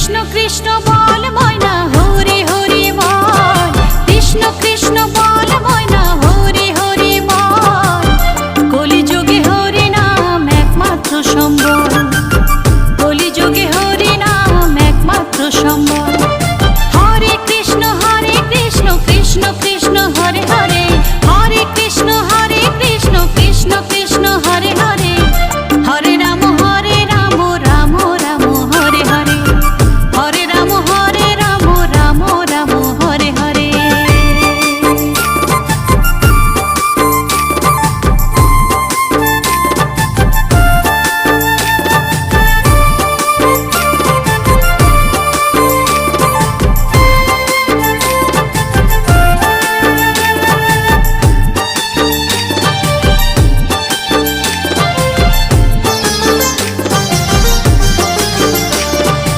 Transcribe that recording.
কৃষ্ণ কৃষ্ণ বল ময়না, হরি হরি বল। কৃষ্ণ কৃষ্ণ বল ময়না, হরি হরি বল। কলিযুগে হরি নাম একমাত্র সম্বল। কলিযুগে হরি নাম একমাত্র সম্বল। হরে কৃষ্ণ হরে কৃষ্ণ কৃষ্ণ কৃষ্ণ, হরে হরে